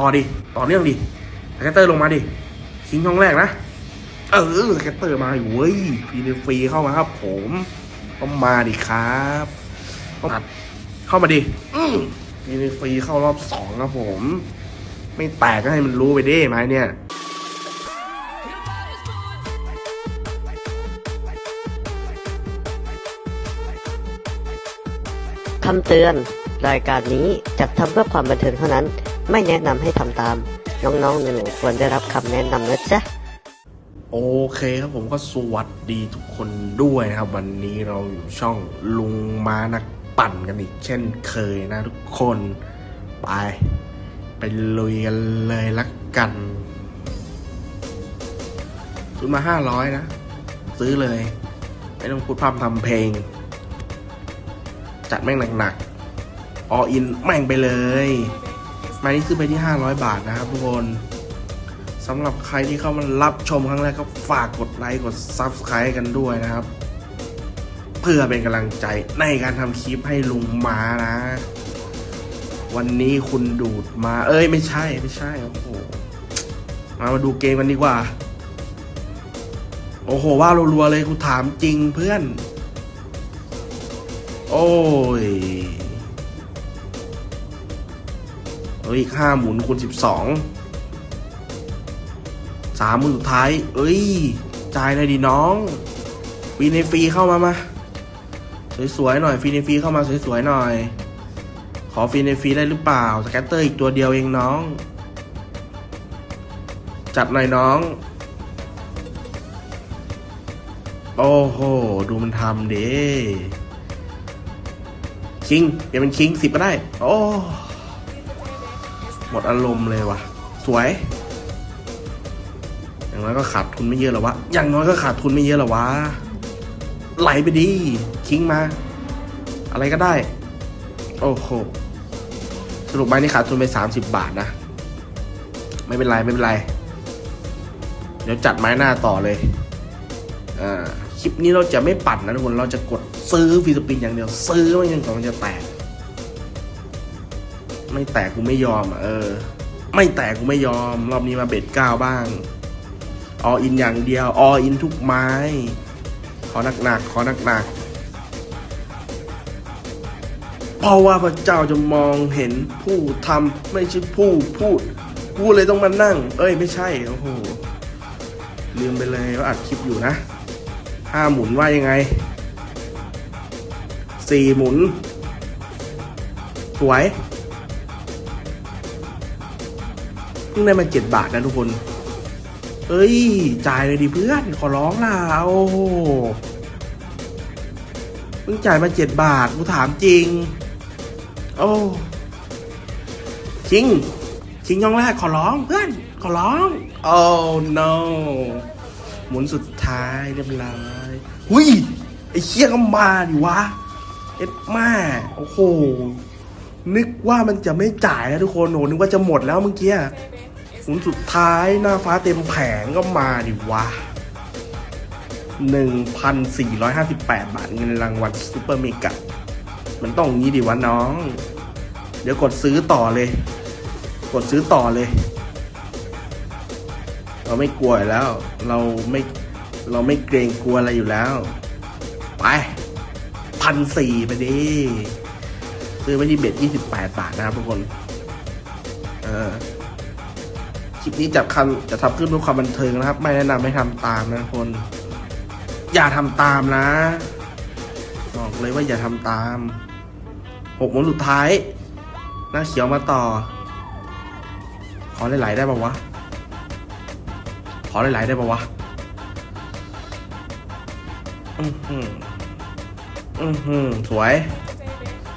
ต่อดิ ต่อเนื่องดิสแกตเตอร์ลงมาดิคิงช่องแรกนะ เออสแกตเตอร์มาอยู่เว้ยฟรีในฟรีเข้ามาครับ ผมต้องมาดิครับต้องเข้ามาดิอืมฟรีในฟรีเข้ารอบสองครับผม ไม่แตกก็ให้มันรู้ไปดิไม้เนี่ยคำเตือน รายการนี้จัดทำเพื่อความบันเทิงเท่านั้น ไม่แนะนำให้ทำตาม น้องๆหนูๆควรได้รับคำแนะนำนะจ๊ะ โอเคครับผมก็สวัสดีทุกคนด้วยนะครับ วันนี้เราอยู่ช่องลุงมานักปั่นกันอีกเช่นเคยนะทุกคนไป ไปลุยกันเลยละกันซื้อมาห้าร้อยนะ ซื้อเลย ไม่ต้องพูดพร่ำทำเพลง จัดแม่งหนักๆออินแม่งไปเลย มานี่ซื้อไปที่ 500 บาทนะครับทุกคนสำหรับใครที่เข้ามารับชมครั้งแรกก็ฝากกดไลค์กด Subscribe กันด้วยนะครับ เพื่อเป็นกำลังใจในการทำคลิปให้ลุงม้านะ วันนี้คุณดูดมา เอ้ยไม่ใช่ไม่ใช่โอ้โหมามาดูเกมกันดีกว่า โอ้โห ว่ารัวๆเลยกูถามจริงเพื่อน โอ้ย เอ้ยค่าหมุนคูณสิบสองสามมือสุดท้าย เอ้ยจ่ายเลยดิน้องฟรีในฟรีเข้ามามาสวยๆหน่อยฟรีในฟรีเข้ามาสวยๆหน่อย ขอฟรีในฟรีได้หรือเปล่าสแกตเตอร์อีกตัวเดียวเองน้อง จัดหน่อยน้อง โอ้โห ดูมันทำเด้คิงเปลี่ยนเป็นคิงสิบก็ได้ โอ้ หมดอารมณ์เลยว่ะ สวย อย่างน้อยก็ขาดทุนไม่เยอะหรอวะ อย่างน้อยก็ขาดทุนไม่เยอะหรอวะ ไหลไปดีคิงมา อะไรก็ได้ โอ้โห สรุปใบนี้ขาดทุนไปสามสิบบาทนะ ไม่เป็นไรไม่เป็นไร เดี๋ยวจัดไม้หน้าต่อเลย อ่า คลิปนี้เราจะไม่ปั่นะทุกคน เราจะกดซื้อฟิลิปปินอย่างเดียว ซื้อมันยังก่อนมันจะแตก ไม่แตกกูไม่ยอมเออ ไม่แตกกูไม่ยอม รอบนี้มาเบ็ดเก้าบ้าง ออินอย่างเดียว ออินทุกไม้ ขอหนักๆขอหนักๆเพราะว่าพระเจ้าจะมองเห็นผู้ทำไม่ใช่ผู้พูด กูเลยต้องมานั่ง เอ้ยไม่ใช่โอ้โหลืมไปเลยว่าอัดคลิปอยู่นะห้าหมุนว่ายังไงสี่หมุน สวย เพิ่งได้มาเจ็ดบาทนะทุกคน เอ้ย จ่ายเลยดิเพื่อน ขอร้องล่ะโอ้โหเพิ่งจ่ายมาเจ็ดบาท กูถามจริง โอ้คิงคิงย่องแรกขอร้องเพื่อน ขอร้อง โอ้ no หมุนสุดท้ายเรียบร้อยหุยไอ้เคี้ยก็มาดิวะ เอ็ดม่โอ้โห นึกว่ามันจะไม่จ่ายนะทุกคนโหนึกว่าจะหมดแล้วเมื่อกี้หุนสุดท้ายหน้าฟ้าเต็มแผงก็มาดิวะ 1,458 บาทเงินรางวัลซูเปอร์เมกะมันต้องงี้ดิวะน้อง เดี๋ยวกดซื้อต่อเลย กดซื้อต่อเลย เราไม่กลัวแล้ว เราไม่เราไม่เกรงกลัวอะไรอยู่แล้ว ไปพันสี่ไปดิ ซื้อไปที่เบ็ด28บาทนะครับทุกคนคลิปนี้จับคำจะทำขึ้นเพื่อความบันเทิงนะครับ ไม่แนะนำให้ทำตามนะทุกคน อย่าทำตามนะ บอกเลยว่าอย่าทำตามหกหมุนสุดท้ายหน้าเขียวมาต่อ ขอหลายๆได้ปะวะ ขอหลายๆได้ปะวะ อือหืออือหือสวย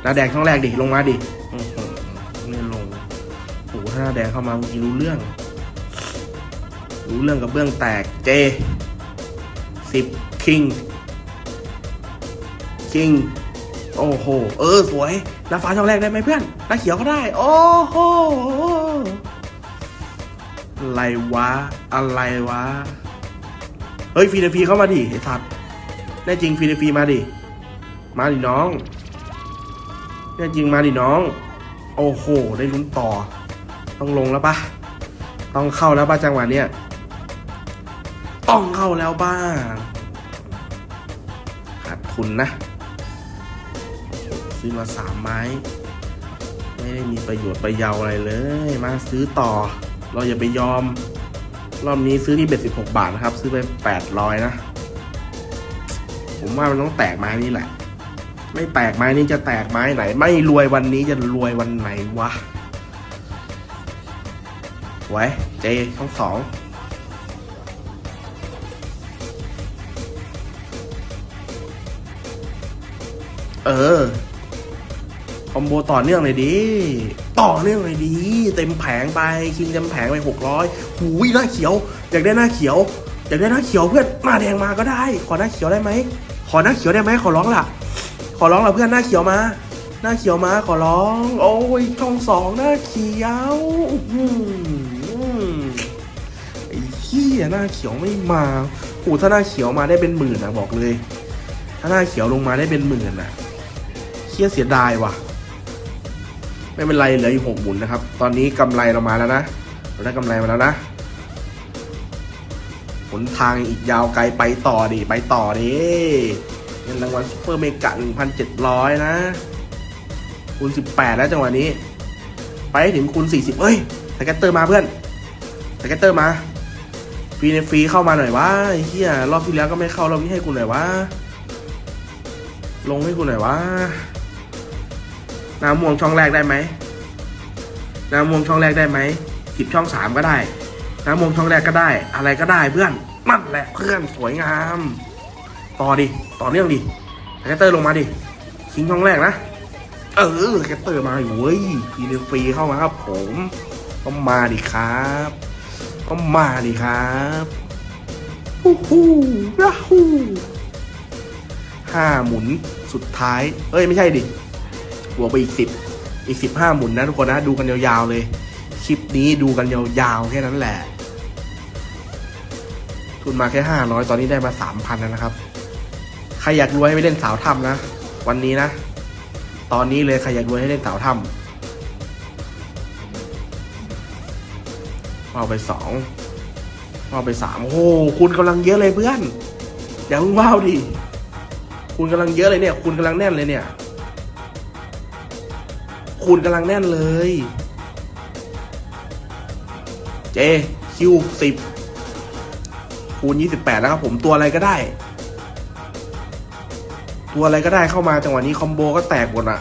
หน้าแดงช่องแรกดิ ลงมาดิอือหือไม่ลงโอ้โหถ้าหน้าแดงเข้ามาเมื่อกี้รู้เรื่อง รู้เรื่องกับเบื้องแตกเจสิบคิงคิงโอ้โห เออ สวยหน้าฟ้าช่องแรกได้ไหมเพื่อนหน้าเขียวก็ได้ โอ้โหอะไรวะ อะไรวะ เฮ้ยฟีนฟีเข้ามาดิไอ้สัตว์แน่จริงฟีนฟีมาดิ มาดิน้อง แน่จริงมาดิน้อง โอ้โห ได้ลุ้นต่อ ต้องลงแล้วปะต้องเข้าแล้วปะจังหวะเนี้ยต้องเข้าแล้วบ้างขาดทุนนะ ซื้อมาสามไม้ ไม่ได้มีประโยชน์ประเยาอะไรเลย มาซื้อต่อ เราอย่าไปยอม รอบนี้ซื้อที่เบ็ดสิบหกบาทนะครับ ซื้อไปแปดร้อยนะ ผมว่ามันต้องแตกไม้นี้แหละ ไม่แตกไม้นี้จะแตกไม้ไหน ไม่รวยวันนี้จะรวยวันไหนวะไว้เจทั้งสองเออ คอมโบต่อเนื่องเลยดี ต่อเนื่องเลยดี เต็มแผงไป คิงเต็มแผงไปหกร้อยหูยหน้าเขียว อยากได้หน้าเขียว อยากได้หน้าเขียวเพื่อนหน้าแดงมาก็ได้ ขอหน้าเขียวได้ไหม ขอหน้าเขียวได้ไหมขอร้องล่ะ อร้องล่ะเพื่อนหน้าเขียวมา หน้าเขียวมาขอร้อง โอ้ยช่องสองหน้าเขียวอื้อหือไอ้เหี้ยหน้าเขียวไม่มาโอ้ถ้าหน้าเขียวมาได้เป็นหมื่นนะบอกเลย ถ้าหน้าเขียวลงมาได้เป็นหมื่นนะเคียเสียดายว่ะ ไม่เป็นไรเหลืออยู่หกหมุนนะครับ ตอนนี้กำไรเรามาแล้วนะเราได้กำไรมาแล้วนะหนทางอีกยาวไกลไปต่อดิไปต่อดิ เงินรางวัลซุปเปอร์เมกะหนึ่งพันเจ็ดร้อยนะ คูณสิบแปดแล้วจังหวะนี้ ไปถึงคูณสี่สิบเอ้ยสแกตเตอร์มาเพื่อนสแกตเตอร์มา ฟรีในฟรีเข้ามาหน่อยวะไอ้เฮียรอบที่แล้วก็ไม่เข้ารอบนี้ให้กูหน่อยวะ ลงให้กูหน่อยวะ น้ำม่วงช่องแรกได้ไหม น้ำม่วงช่องแรกได้ไหมสิบช่องสามก็ได้ น้ำม่วงช่องแรกก็ได้ อะไรก็ได้เพื่อนนั่นแหละเพื่อนสวยงาม ต่อดิ ต่อเนื่องดิสแกเตอร์ลงมาดิคิงช่องแรกนะ เออสแกเตอร์มาอยู่เว้ยฟรีฟรีเข้ามาครับผมก็มาดิครับก็มาดิครับฮู้ฮู้ยาฮู้ห้าหมุนสุดท้าย เอ้ยไม่ใช่ดิบวกไปอีกสิบอีกสิบห้าหมุนนะทุกคนนะ ดูกันยาวๆเลย คลิปนี้ดูกันยาวๆแค่นั้นแหละ ทุนมาแค่ห้าร้อยตอนนี้ได้มาสามพันแล้วนะครับ ใครอยากรวยให้ไปเล่นสาวถ้ำนะ วันนี้นะ ตอนนี้เลยใครอยากรวยให้เล่นสาวถ้ำเอาไปสองเอาไปสามโอ้โหคุณกำลังเยอะเลยเพื่อนอย่าเพิ่งว้าวดิคุณกำลังเยอะเลยเนี่ย คุณกำลังแน่นเลยเนี่ยคูณกำลังแน่นเลย เจคิวสิบคูณยี่สิบแปดแล้วครับผมตัวอะไรก็ได้ ตัวอะไรก็ได้เข้ามาจังหวะนี้คอมโบก็แตกหมดอะ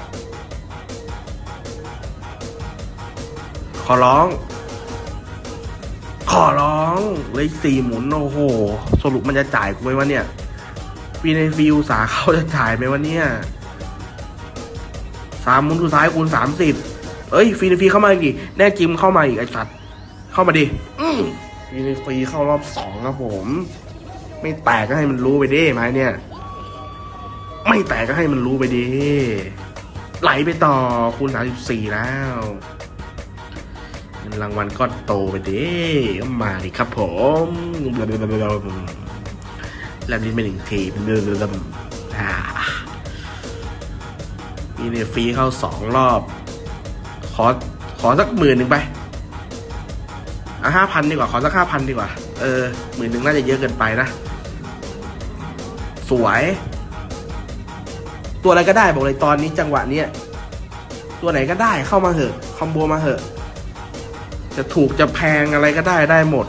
ขอร้อง ขอร้องเลยสี่หมุน โอ้โห สรุปมันจะจ่ายกูไหมวะเนี่ยฟีในฟิวสาเขาจะจ่ายไหมวะเนี่ยสามหมุนสุดท้ายคูณสามสิบเอ้ยฟีในฟีเข้ามาอีกดิแน่จริมเข้ามาอีกไอ้สัตว์เข้ามาดิฟีในฟีเข้ารอบสองครับผม ไม่แตกก็ให้มันรู้ไปดิไหมเนี่ย ไม่แตกก็ให้มันรู้ไปดิไหลไปต่อคูณสามสิบสี่แล้วเงินรางวัลก็โตไปดิก็มาดิครับผมแล้วนี้เป็นหนึ่งทีอ่ามีเนี่ยฟรีเข้าสองรอบ ขอขอสักหมื่นหนึ่งไปอะห้าพันดีกว่า ขอสักห้าพันดีกว่า เออหมื่นหนึ่งน่าจะเยอะเกินไปนะ สวย ตัวอะไรก็ได้บอกเลยตอนนี้จังหวะเนี้ยตัวไหนก็ได้เข้ามาเหอะคอมโบมาเหอะ จะถูกจะแพงอะไรก็ได้ได้หมด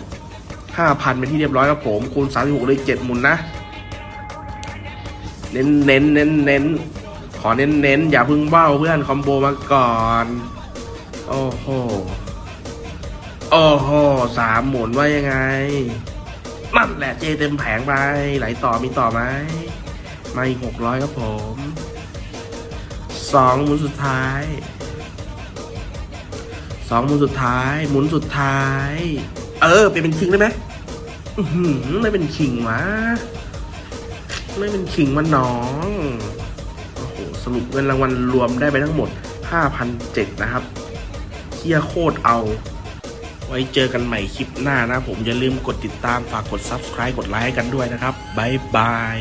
ห้าพันเป็นที่เรียบร้อยครับผมคูณสามสิบหกเลยเจ็ดหมุนนะเน้นเน้นเน้นเน้นขอเน้นเน้นอย่าพึ่งเบ้าเพื่อนคอมโบมาก่อน โอ้โหโอ้โหสามหมุนว่ายังไงนั่นแหละเจเต็มแผงไปไหลต่อมีต่อไหมมาอีกหกร้อยครับผม สองหมุนสุดท้ายสองหมุนสุดท้าย หมุนสุดท้าย เออเป็นเป็นคิงได้ไหมอื้อหือไม่เป็นคิงวะไม่เป็นคิงมันน้องโอ้โหสรุปเงินรางวัลรวมได้ไปทั้งหมด5,007นะครับเที่ยโคตรเอา ไว้เจอกันใหม่คลิปหน้านะผมอย่าลืมกดติดตามฝากกด subscribe กดไลค์กันด้วยนะครับ บ๊ายบาย